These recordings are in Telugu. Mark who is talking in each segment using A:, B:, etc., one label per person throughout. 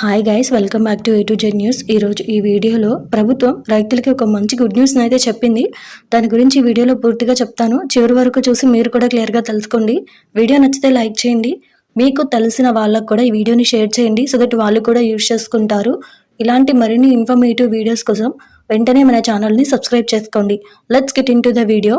A: Hi guys welcome back to A to Z news ఈరోజు ఈ వీడియోలో ప్రభుత్వం రైతులకి ఒక మంచి గుడ్ న్యూస్ని అయితే చెప్పింది. దాని గురించి ఈ వీడియోలో పూర్తిగా చెప్తాను. చివరి వరకు చూసి మీరు కూడా క్లియర్గా తెలుసుకోండి. వీడియో నచ్చితే లైక్ చేయండి. మీకు తెలిసిన వాళ్ళకు కూడా ఈ వీడియోని షేర్ చేయండి. సో దట్ వాళ్ళు కూడా యూజ్ చేసుకుంటారు. ఇలాంటి మరిన్ని ఇన్ఫర్మేటివ్ వీడియోస్ కోసం వెంటనే మన ఛానల్ని సబ్స్క్రైబ్ చేసుకోండి. Let's get into the video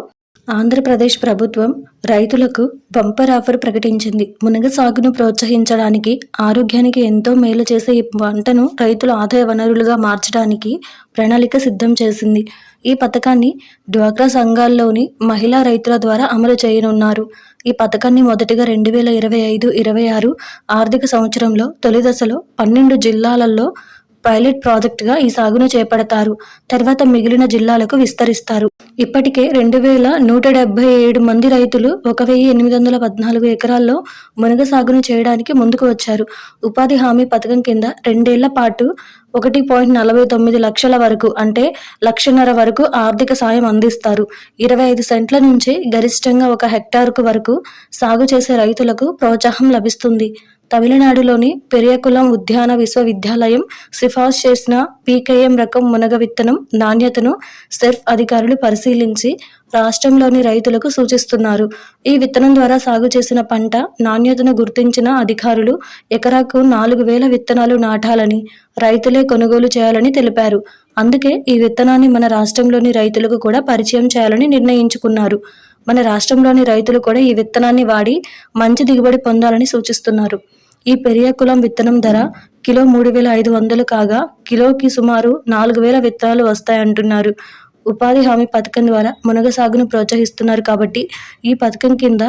A: Andhra Pradesh ప్రభుత్వం రైతులకు బంపర్ ఆఫర్ ప్రకటించింది. మునగ సాగును ప్రోత్సహించడానికి ఆరోగ్యానికి ఎంతో మేలు చేసే ఈ పంటను రైతుల ఆదాయ వనరులుగా మార్చడానికి ప్రణాళిక సిద్ధం చేసింది. ఈ పథకాన్ని డ్వాక్రా సంఘాల్లోని మహిళా రైతుల ద్వారా అమలు చేయనున్నారు. ఈ పథకాన్ని మొదటిగా రెండు వేల ఇరవై ఐదు ఇరవై ఆరు ఆర్థిక సంవత్సరంలో తొలి దశలో పన్నెండు జిల్లాలలో పైలట్ ప్రాజెక్టుగా ఈ సాగును చేపడతారు. తర్వాత మిగిలిన జిల్లాలకు విస్తరిస్తారు. ఇప్పటికే రెండు వేల నూట డెబ్బై ఏడు మంది రైతులు ఒక వెయ్యి ఎనిమిది వందల పద్నాలుగు ఎకరాల్లో మునగ సాగును చేయడానికి ముందుకు వచ్చారు. ఉపాధి హామీ పథకం కింద రెండేళ్ళ పాటు ఒకటి పాయింట్ నలభై తొమ్మిది లక్షల వరకు అంటే లక్షన్నర వరకు ఆర్థిక సాయం అందిస్తారు. ఇరవై ఐదు సెంట్ల నుంచి గరిష్టంగా ఒక హెక్టార్కు వరకు సాగు చేసే రైతులకు ప్రోత్సాహం లభిస్తుంది. తమిళనాడులోని పెరియకులం ఉద్యాన విశ్వవిద్యాలయం సిఫార్సు చేసిన పీకేఎం రకం మునగ విత్తనం నాణ్యతను సెర్ఫ్ అధికారులు పరిశీలించి రాష్ట్రంలోని రైతులకు సూచిస్తున్నారు. ఈ విత్తనం ద్వారా సాగు చేసిన పంట నాణ్యతను గుర్తించిన అధికారులు ఎకరాకు నాలుగు వేల విత్తనాలు నాటాలని రైతులే కొనుగోలు చేయాలని తెలిపారు. అందుకే ఈ విత్తనాన్ని మన రాష్ట్రంలోని రైతులకు కూడా పరిచయం చేయాలని నిర్ణయించుకున్నారు. మన రాష్ట్రంలోని రైతులు కూడా ఈ విత్తనాన్ని వాడి మంచి దిగుబడి పొందాలని సూచిస్తున్నారు. ఈ పెరియ కులం విత్తనం ధర కిలో మూడు వేల ఐదు వందలు కాగా కిలోకి సుమారు నాలుగు వేల విత్తనాలు వస్తాయంటున్నారు. ఉపాధి హామీ పథకం ద్వారా మునగ సాగును ప్రోత్సహిస్తున్నారు కాబట్టి ఈ పథకం కింద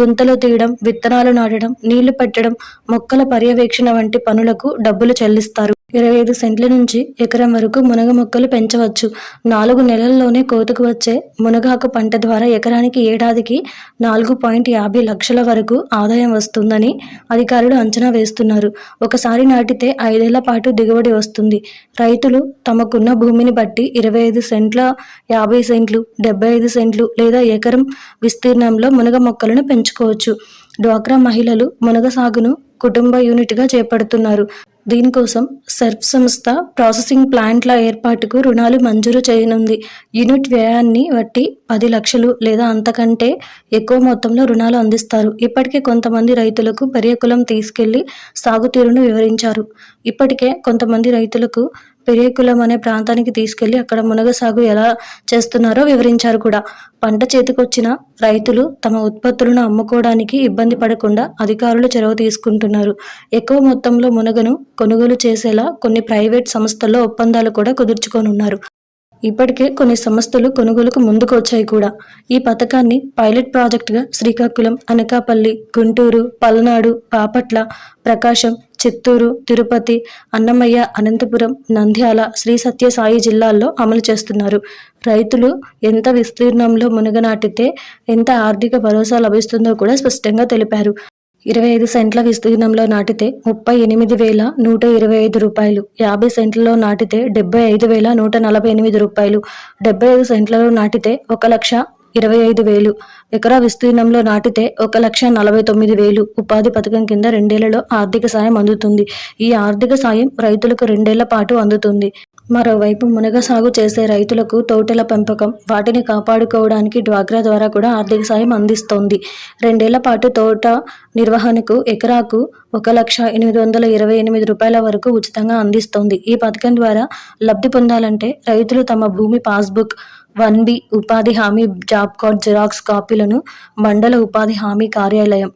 A: గుంతలు తీయడం విత్తనాలు నాటడం నీళ్ళు పెట్టడం మొక్కల పర్యవేక్షణ వంటి పనులకు డబ్బులు చెల్లిస్తారు. ఇరవై ఐదు సెంట్ల నుంచి ఎకరం వరకు మునగ మొక్కలు పెంచవచ్చు. నాలుగు నెలల్లోనే కోతకు వచ్చే మునగాకు పంట ద్వారా ఎకరానికి ఏడాదికి నాలుగు పాయింట్ యాభై లక్షల వరకు ఆదాయం వస్తుందని అధికారులు అంచనా వేస్తున్నారు. ఒకసారి నాటితే ఐదేళ్ళ పాటు దిగుబడి వస్తుంది. రైతులు తమకున్న భూమిని బట్టి ఇరవై ఐదు సెంట్ల యాభై సెంట్లు డెబ్బై ఐదు సెంట్లు లేదా ఎకరం విస్తీర్ణంలో మునగ మొక్కలను పెంచుకోవచ్చు. డ్వాక్రా మహిళలు మునగ సాగును కుటుంబ యూనిట్గా చేపడుతున్నారు. దీనికోసం సర్ఫ్ సంస్థ ప్రాసెసింగ్ ప్లాంట్ల ఏర్పాటుకు రుణాలు మంజూరు చేయనుంది. యూనిట్ వ్యయాన్ని బట్టి పది లక్షలు లేదా అంతకంటే ఎక్కువ మొత్తంలో రుణాలు అందిస్తారు. ఇప్పటికే కొంతమంది రైతులకు పెరియకులం తీసుకెళ్ళి సాగుతీరును వివరించారు. ఇప్పటికే కొంతమంది రైతులకు పెరియకులం అనే ప్రాంతానికి తీసుకెళ్ళి అక్కడ మునగ సాగు ఎలా చేస్తున్నారో వివరించారు కూడా. పంట చేతికొచ్చిన రైతులు తమ ఉత్పత్తులను అమ్ముకోవడానికి ఇబ్బంది పడకుండా అధికారులు చొరవ తీసుకుంటున్నారు. ఎక్కువ మొత్తంలో మునగను కొనుగోలు చేసేలా కొన్ని ప్రైవేట్ సంస్థల్లో ఒప్పందాలు కూడా కుదుర్చుకోనున్నారు. ఇప్పటికే కొన్ని సంస్థలు కొనుగోలుకు ముందుకు వచ్చాయి కూడా. ఈ పథకాన్ని పైలట్ ప్రాజెక్టుగా శ్రీకాకుళం అనకాపల్లి గుంటూరు పల్నాడు బాపట్ల ప్రకాశం చిత్తూరు తిరుపతి అన్నమయ్య అనంతపురం నంద్యాల శ్రీ సత్యసాయి జిల్లాల్లో అమలు చేస్తున్నారు. రైతులు ఎంత విస్తీర్ణంలో మునగనాటితే ఎంత ఆర్థిక భరోసా లభిస్తుందో కూడా స్పష్టంగా తెలిపారు. ఇరవై ఐదు సెంట్ల విస్తీర్ణంలో నాటితే ముప్పై ఎనిమిది వేల నూట ఇరవై ఐదు రూపాయలు యాభై సెంట్లలో నాటితే డెబ్బై ఐదు వేల నూట నలభై ఎనిమిది రూపాయలు డెబ్బై ఐదు సెంట్లలో నాటితే ఒక లక్ష ఇరవై ఐదు వేలు. ఎకరా విస్తీర్ణంలో నాటితే ఒక లక్ష నలభై తొమ్మిది వేలు. ఉపాధి పథకం కింద రెండేళ్ళలో ఆర్థిక సాయం అందుతుంది. ఈ ఆర్థిక సాయం రైతులకు రెండేళ్ళ పాటు అందుతుంది. మరోవైపు మునగ సాగు చేసే రైతులకు తోటల పెంపకం వాటిని కాపాడుకోవడానికి డ్వాక్రా ద్వారా కూడా ఆర్థిక సాయం అందిస్తోంది. రెండేళ్ళ పాటు తోట నిర్వహణకు ఎకరాకు ఒక లక్ష ఎనిమిది వందల ఇరవై ఎనిమిది రూపాయల వరకు ఉచితంగా అందిస్తోంది. ఈ పథకం ద్వారా లబ్ధి పొందాలంటే రైతులు తమ భూమి పాస్బుక్ వన్ బి ఉపాధి హామీ జాబ్ కార్డ్ జిరాక్స్ కాపీలను మండల ఉపాధి హామీ కార్యాలయం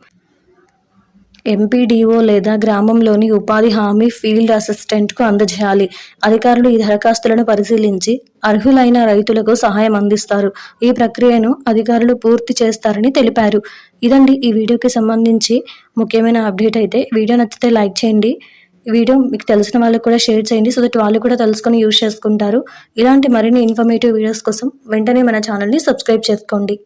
A: ఎంపీడీఓ లేదా గ్రామంలోని ఉపాధి హామీ ఫీల్డ్ అసిస్టెంట్కు అందజేయాలి. అధికారులు ఈ దరఖాస్తులను పరిశీలించి అర్హులైన రైతులకు సహాయం అందిస్తారు. ఈ ప్రక్రియను అధికారులు పూర్తి చేస్తారని తెలిపారు. ఇదండి ఈ వీడియోకి సంబంధించి ముఖ్యమైన అప్డేట్ అయితే. వీడియో నచ్చితే లైక్ చేయండి. వీడియో మీకు తెలిసిన వాళ్ళకి కూడా షేర్ చేయండి. సో దట్ వాళ్ళు కూడా తెలుసుకొని యూజ్ చేసుకుంటారు. ఇలాంటి మరిన్ని ఇన్ఫర్మేటివ్ వీడియోస్ కోసం వెంటనే మన ఛానల్ని సబ్స్క్రైబ్ చేసుకోండి.